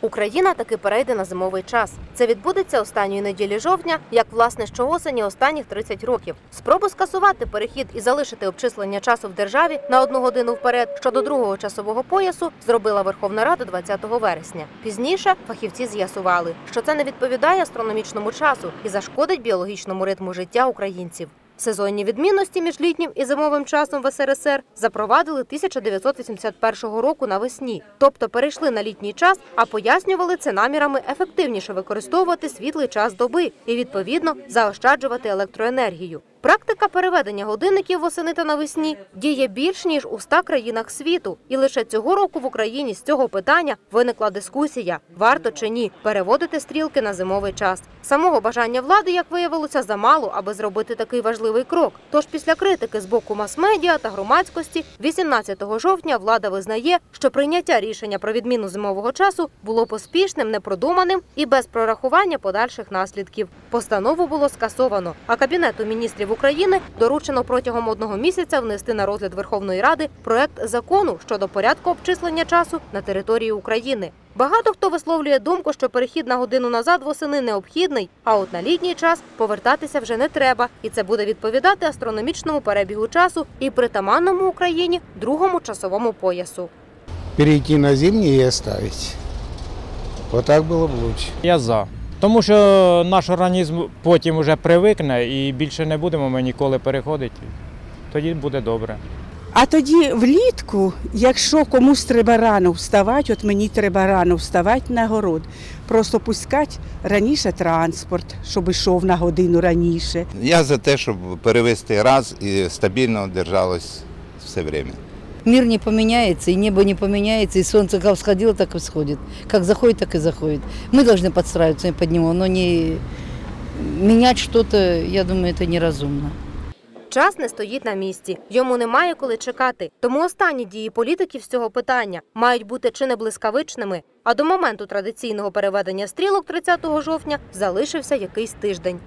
Україна таки перейде на зимовий час. Це відбудеться останньої неділі жовтня, як власне щоосені останніх 30 років. Спробу скасувати перехід і залишити обчислення часу в державі на одну годину вперед щодо другого часового поясу зробила Верховна Рада 20 вересня. Пізніше фахівці з'ясували, що це не відповідає астрономічному часу і зашкодить біологічному ритму життя українців. Сезонні відмінності між літнім і зимовим часом в СРСР запровадили 1981 року навесні, тобто перейшли на літній час, а пояснювали це намірами ефективніше використовувати світлий час доби і відповідно заощаджувати електроенергію. Практика переведення годинників восени та навесні діє більш ніж у 100 країнах світу, і лише цього року в Україні з цього питання виникла дискусія: варто чи ні переводити стрілки на зимовий час. Самого бажання влади, як виявилося, замало, аби зробити такий важливий крок. Тож після критики з боку мас-медіа та громадськості, 18 жовтня влада визнає, що прийняття рішення про відміну зимового часу було поспішним, непродуманим і без прорахування подальших наслідків. Постанову було скасовано, а кабінету міністрів України доручено протягом одного місяця внести на розгляд Верховної Ради проект закону щодо порядку обчислення часу на території України. Багато хто висловлює думку, що перехід на годину назад восени необхідний, а от на літній час повертатися вже не треба, і це буде відповідати астрономічному перебігу часу і притаманному Україні другому часовому поясу. перейти на зимний и оставить. Вот так было бы лучше. Я за. Тому що наш організм потім вже привикне і більше не будемо ми ніколи переходити. Тоді буде добре. А тоді влітку, якщо комусь треба рано вставати, от мені треба рано вставати на город, просто пускати раніше транспорт, щоб йшов на годину раніше. Я за те, щоб перевести раз і стабільно держалось все время. Мир не поменяется, и небо не поменяется, и солнце как всходило, так и всходит. Как заходит, так и заходит. Мы должны подстраиваться под него, но не менять что-то, я думаю, это неразумно. Час не стоїть на місці, йому немає коли чекати. Тому останні дії політиків з цього питання мають бути чи не блискавичними. А до моменту традиційного переведення стрілок 30 жовтня залишився якийсь тиждень.